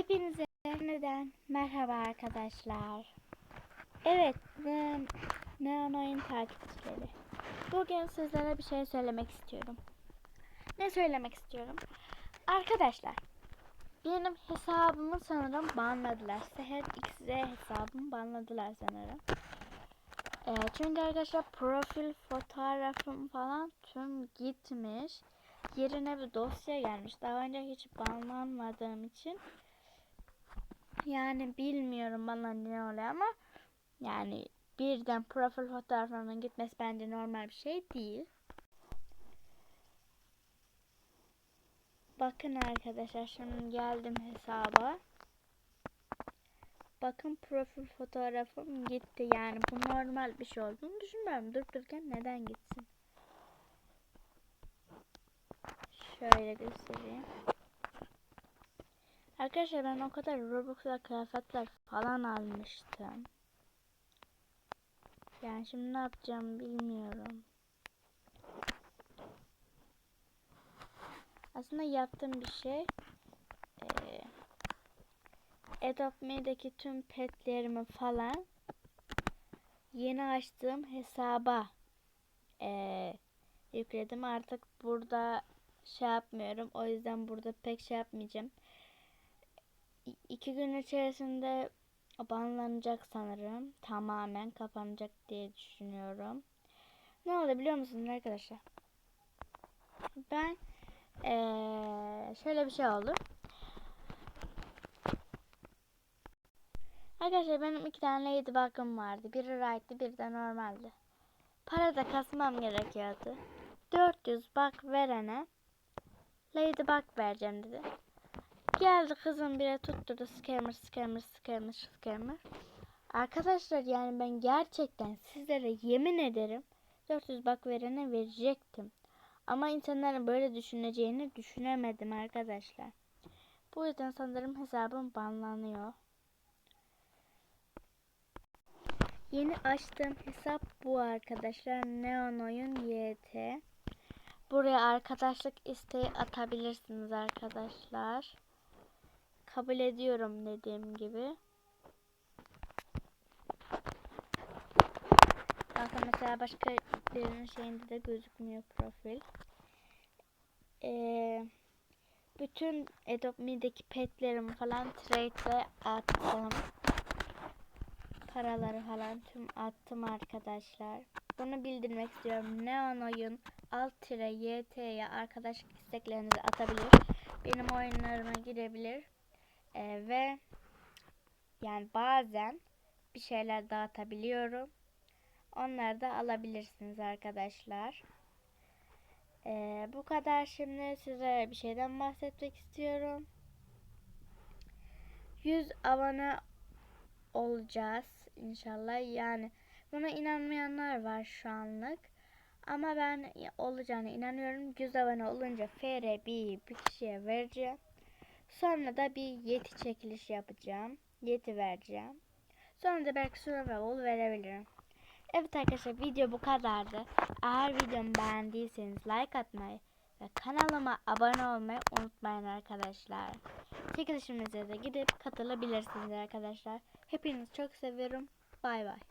Hepinize neden merhaba arkadaşlar. Evet, ne, Neon Oyun takipçileri. Bugün sizlere bir şey söylemek istiyorum. Ne söylemek istiyorum? Arkadaşlar, benim hesabımı sanırım banladılar. Seher XZ hesabımı banladılar sanırım. Ee, çünkü arkadaşlar profil fotoğrafım falan tüm gitmiş. Yerine bir dosya gelmiş. Daha önce hiç banlanmadığım için yani bilmiyorum bana ne oluyor ama yani birden profil fotoğraflarının gitmesi bence normal bir şey değil. Bakın arkadaşlar şimdi geldim hesaba. Bakın profil fotoğrafım gitti yani bu normal bir şey olduğunu düşünmüyorum. Durup dururken neden gitsin? Şöyle göstereyim. Arkadaşlar ben o kadar Robux'la kıyafetler falan almıştım. Yani şimdi ne yapacağım bilmiyorum. Aslında yaptığım bir şey ee, Adopt Me'deki tüm petlerimi falan yeni açtığım hesaba ee, yükledim. Artık burada şey yapmıyorum. O yüzden burada pek şey yapmayacağım. İki gün içerisinde banlanacak sanırım. Tamamen kapanacak diye düşünüyorum. Ne oldu biliyor musunuz arkadaşlar? Ben ee, şöyle bir şey oldu. Arkadaşlar benim iki tane ladybug'ım vardı. Biri right'ti, biri de normaldi. Para da kasmam gerekiyordu. 400 bak verene ladybug vereceğim dedi. Geldi kızım bire tutturdu scammer scammer scammer scammer. Arkadaşlar yani ben gerçekten sizlere yemin ederim 400 bak verene verecektim. Ama insanların böyle düşüneceğini düşünemedim arkadaşlar. Bu yüzden sanırım hesabım banlanıyor. Yeni açtığım hesap bu arkadaşlar. Neon Oyun YT. Buraya arkadaşlık isteği atabilirsiniz arkadaşlar. Kabul ediyorum dediğim gibi. Bakın mesela başka birinin şeyinde de gözükmüyor profil. Ee, bütün Adobe Me'deki petlerimi falan trade'e attım. Paraları falan tüm attım arkadaşlar. Bunu bildirmek istiyorum. Neon oyun alt tire YT'ye arkadaşlık isteklerinizi atabilir. Benim oyunlarıma girebilir. Ee, ve yani bazen bir şeyler dağıtabiliyorum. Onları da alabilirsiniz arkadaşlar. Ee, bu kadar şimdi size bir şeyden bahsetmek istiyorum. 100 abone olacağız inşallah. Yani buna inanmayanlar var şu anlık. Ama ben olacağına inanıyorum. 100 abone olunca FR bir, bir kişiye vereceğim. Sonra da bir yeti çekiliş yapacağım. Yeti vereceğim. Sonra da belki survival verebilirim. Evet arkadaşlar video bu kadardı. Eğer videomu beğendiyseniz like atmayı ve kanalıma abone olmayı unutmayın arkadaşlar. Çekilişimize de gidip katılabilirsiniz arkadaşlar. Hepinizi çok seviyorum. Bay bay.